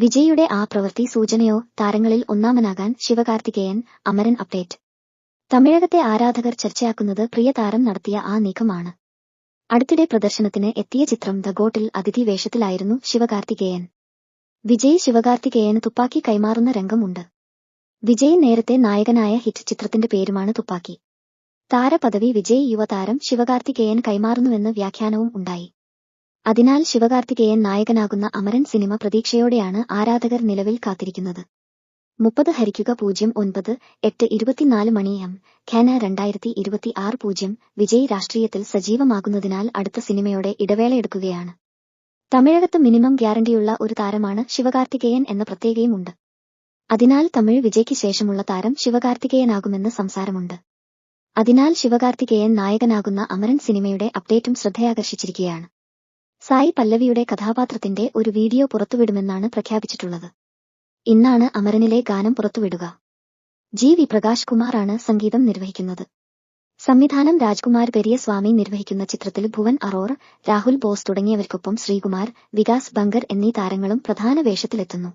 വിജയിയുടെ ആ പ്രവൃത്തി സൂചനയോ താരങ്ങളിൽ ഒന്നാമനാകാൻ ശിവകാർത്തികേയൻ അമരൻ അപ്ഡേറ്റ്. തമിഴകത്തെ ആരാധകർ ചർച്ചയാക്കുന്നത് പ്രിയ താരം നടത്തിയ ആ നീക്കമാണ്. അടുത്തിടെ പ്രദർശനത്തിന് എത്തിയ ചിത്രം ദ ഗോട്ടിൽ അതിഥി വേഷത്തിലായിരുന്നു ശിവകാർത്തികേയൻ. വിജയ് ശിവകാർത്തികേയന് തുപ്പാക്കി കൈമാറുന്ന രംഗമുണ്ട്. വിജയ് നേരത്തെ നായകനായ ഹിറ്റ് ചിത്രത്തിന്റെ പേരുമാണ് തുപ്പാക്കി. താരപദവി വിജയ് യുവതാരം ശിവകാർത്തികേയൻ കൈമാറുന്നുവെന്ന് വ്യാഖ്യാനവും ഉണ്ടായി. അതിനാൽ ശിവകാർത്തികേയൻ നായകനാകുന്ന അമരൻ സിനിമ പ്രതീക്ഷയോടെയാണ് ആരാധകർ നിലവിൽ കാത്തിരിക്കുന്നത്. മുപ്പത് ഹരിക്കുക പൂജ്യം ഒൻപത് എട്ട് ഇരുപത്തിനാല് മണി എം. ഖാന രണ്ടായിരത്തി ഇരുപത്തി ആറ് പൂജ്യം വിജയ് രാഷ്ട്രീയത്തിൽ സജീവമാകുന്നതിനാൽ അടുത്ത സിനിമയോടെ ഇടവേളയെടുക്കുകയാണ് തമിഴകത്ത് മിനിമം ഗ്യാരണ്ടിയുള്ള ഒരു താരമാണ് ശിവകാർത്തികേയൻ എന്ന പ്രത്യേകയുമുണ്ട് അതിനാൽ തമിഴ് വിജയ്ക്ക് ശേഷമുള്ള താരം ശിവകാർത്തികേയനാകുമെന്ന് സംസാരമുണ്ട്. അതിനാൽ ശിവകാർത്തികേയൻ നായകനാകുന്ന അമരൻ സിനിമയുടെ അപ്ഡേറ്റും ശ്രദ്ധയാകർഷിച്ചിരിക്കുകയാണ്. സായി പല്ലവിയുടെ കഥാപാത്രത്തിന്റെ ഒരു വീഡിയോ പുറത്തുവിടുമെന്നാണ് പ്രഖ്യാപിച്ചിട്ടുള്ളത്. ഇന്നാണ് അമരനിലെ ഗാനം പുറത്തുവിടുക. ജി. വി. പ്രകാശ് കുമാറാണ് സംഗീതം നിർവഹിക്കുന്നത്. സംവിധാനം രാജ്കുമാർ പെരിയസ്വാമി നിർവഹിക്കുന്ന ചിത്രത്തിൽ ഭുവൻ അറോർ രാഹുൽ ബോസ് തുടങ്ങിയവർക്കൊപ്പം ശ്രീകുമാർ വികാസ് ബങ്കർ എന്നീ താരങ്ങളും പ്രധാന വേഷത്തിലെത്തുന്നു.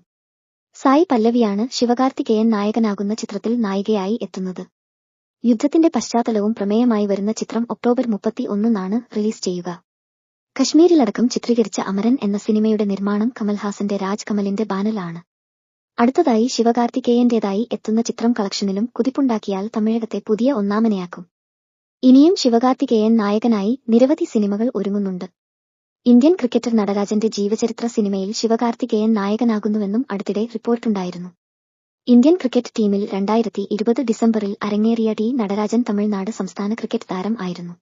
സായി പല്ലവിയാണ് ശിവകാർത്തികേയൻ നായകനാകുന്ന ചിത്രത്തിൽ നായികയായി എത്തുന്നത്. യുദ്ധത്തിന്റെ പശ്ചാത്തലവും പ്രമേയമായി വരുന്ന ചിത്രം ഒക്ടോബർ മുപ്പത്തി ഒന്നിനാണ് റിലീസ് ചെയ്യുക. കശ്മീരിലടക്കം ചിത്രീകരിച്ച അമരൻ എന്ന സിനിമയുടെ നിർമ്മാണം കമൽഹാസന്റെ രാജ് കമലിന്റെ ബാനലാണ് അടുത്തതായി ശിവകാർത്തികേയന്റേതായി എത്തുന്ന ചിത്രം കളക്ഷനിലും കുതിപ്പുണ്ടാക്കിയാൽ തമിഴകത്തെ പുതിയ ഒന്നാമനെയാക്കും. ഇനിയും ശിവകാർത്തികേയൻ നായകനായി നിരവധി സിനിമകൾ ഒരുങ്ങുന്നുണ്ട്. ഇന്ത്യൻ ക്രിക്കറ്റർ നടരാജന്റെ ജീവചരിത്ര സിനിമയിൽ ശിവകാർത്തികേയൻ നായകനാകുന്നുവെന്നും അടുത്തിടെ റിപ്പോർട്ടുണ്ടായിരുന്നു. ഇന്ത്യൻ ക്രിക്കറ്റ് ടീമിൽ രണ്ടായിരത്തി ഇരുപത് ഡിസംബറിൽ അരങ്ങേറിയ ടി നടരാജൻ തമിഴ്നാട് സംസ്ഥാന ക്രിക്കറ്റ് താരം ആയിരുന്നു.